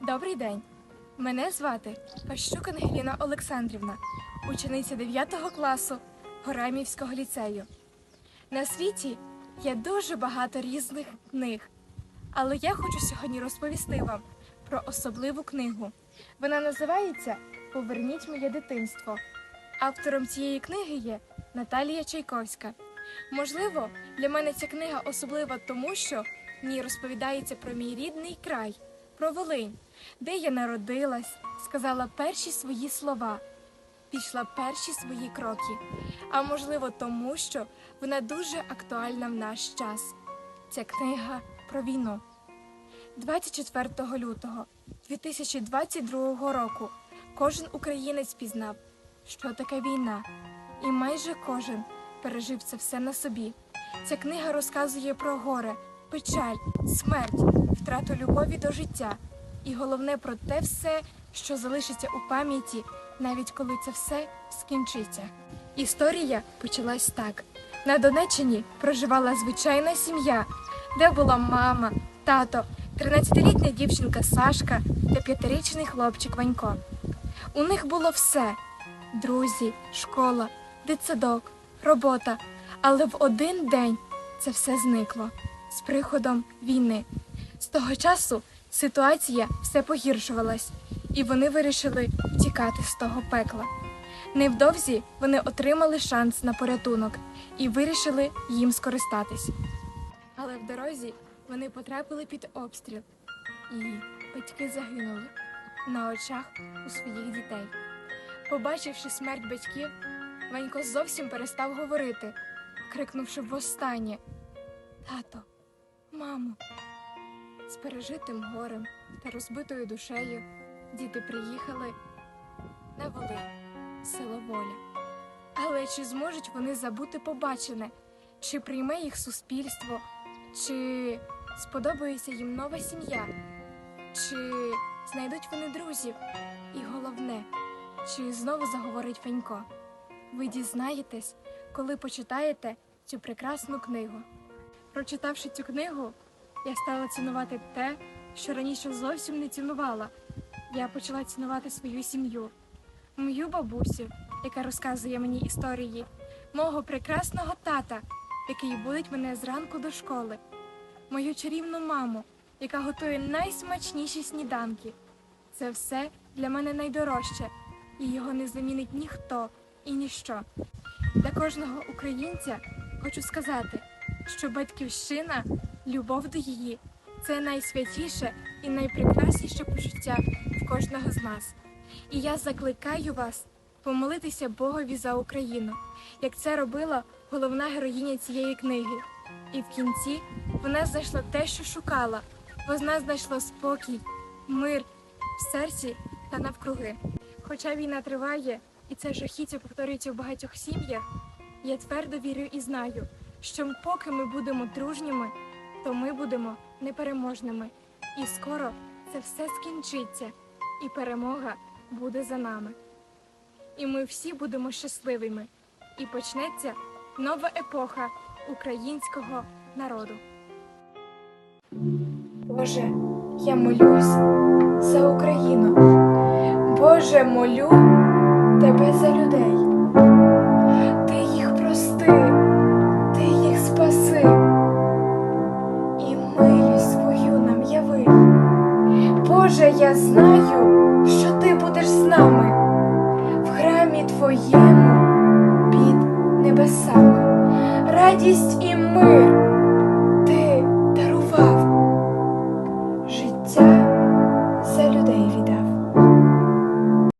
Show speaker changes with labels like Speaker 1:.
Speaker 1: Добрий день. Мене звати Пащук Ангеліна Олександрівна, учениця 9 класу Горемівського ліцею. На світі є дуже багато різних книг, але я хочу сьогодні розповісти вам про особливу книгу. Вона називається Поверніть моє дитинство. Автором цієї книги є Наталія Чайковська. Можливо, для мене ця книга особлива тому, що в ній розповідається про мій рідний край, про Волинь, де я народилась, сказала перші свої слова, пішла перші свої кроки. А можливо, тому що вона дуже актуальна в наш час. Ця книга про війну. 24 лютого 2022 року кожен українець пізнав, що таке війна, і майже кожен пережив це все на собі. Ця книга розказує про горе, печаль, смерть, втрату любові до життя, і головне про те все, що залишиться у пам'яті, навіть коли це все скінчиться. Історія почалась так: на Донеччині проживала звичайна сім'я, де була мама, тато, 13-літня дівчинка Сашка та п'ятирічний хлопчик Ванько. У них було все: друзі, школа, дитсадок, робота. Але в один день це все зникло з приходом війни. З того часу ситуація все погіршувалась, і вони вирішили втікати з того пекла. Невдовзі вони отримали шанс на порятунок і вирішили їм скористатись. Але в дорозі вони потрапили під обстріл, і батьки загинули на очах у своїх дітей. Побачивши смерть батьків, Ванько зовсім перестав говорити, крикнувши востаннє Тато, мамо. З пережитим горем та розбитою душею діти приїхали на Волинь, село Воля. Але чи зможуть вони забути побачене, чи прийме їх суспільство, чи сподобається їм нова сім'я, чи знайдуть вони друзів? І головне, чи знову заговорить Фенько? Ви дізнаєтесь, коли почитаєте цю прекрасну книгу. Прочитавши цю книгу, я стала цінувати те, що раніше зовсім не цінувала. Я почала цінувати свою сім'ю, мою бабусю, яка розказує мені історії, мого прекрасного тата, який будить мене зранку до школи, мою чарівну маму, яка готує найсмачніші сніданки. Це все для мене найдорожче, і його не замінить ніхто і ніщо. Для кожного українця хочу сказати, що батьківщина, любов до її це найсвятіше і найпрекрасніше почуття в кожного з нас. І я закликаю вас помолитися Богові за Україну, як це робила головна героїня цієї книги. І в кінці вона знайшла те, що шукала. Вона знайшла спокій, мир в серці та навкруги. Хоча війна триває, і це жахіття повторюється в багатьох сім'ях, я твердо вірю і знаю, що поки ми будемо дружніми, то ми будемо непереможними. І скоро це все скінчиться, і перемога буде за нами. І ми всі будемо щасливими, і почнеться нова епоха українського народу. Боже, я молюсь за Україну. Боже, молю тебе за людей. Я знаю, що ти будеш з нами в храмі твоєму під небесами. Радість і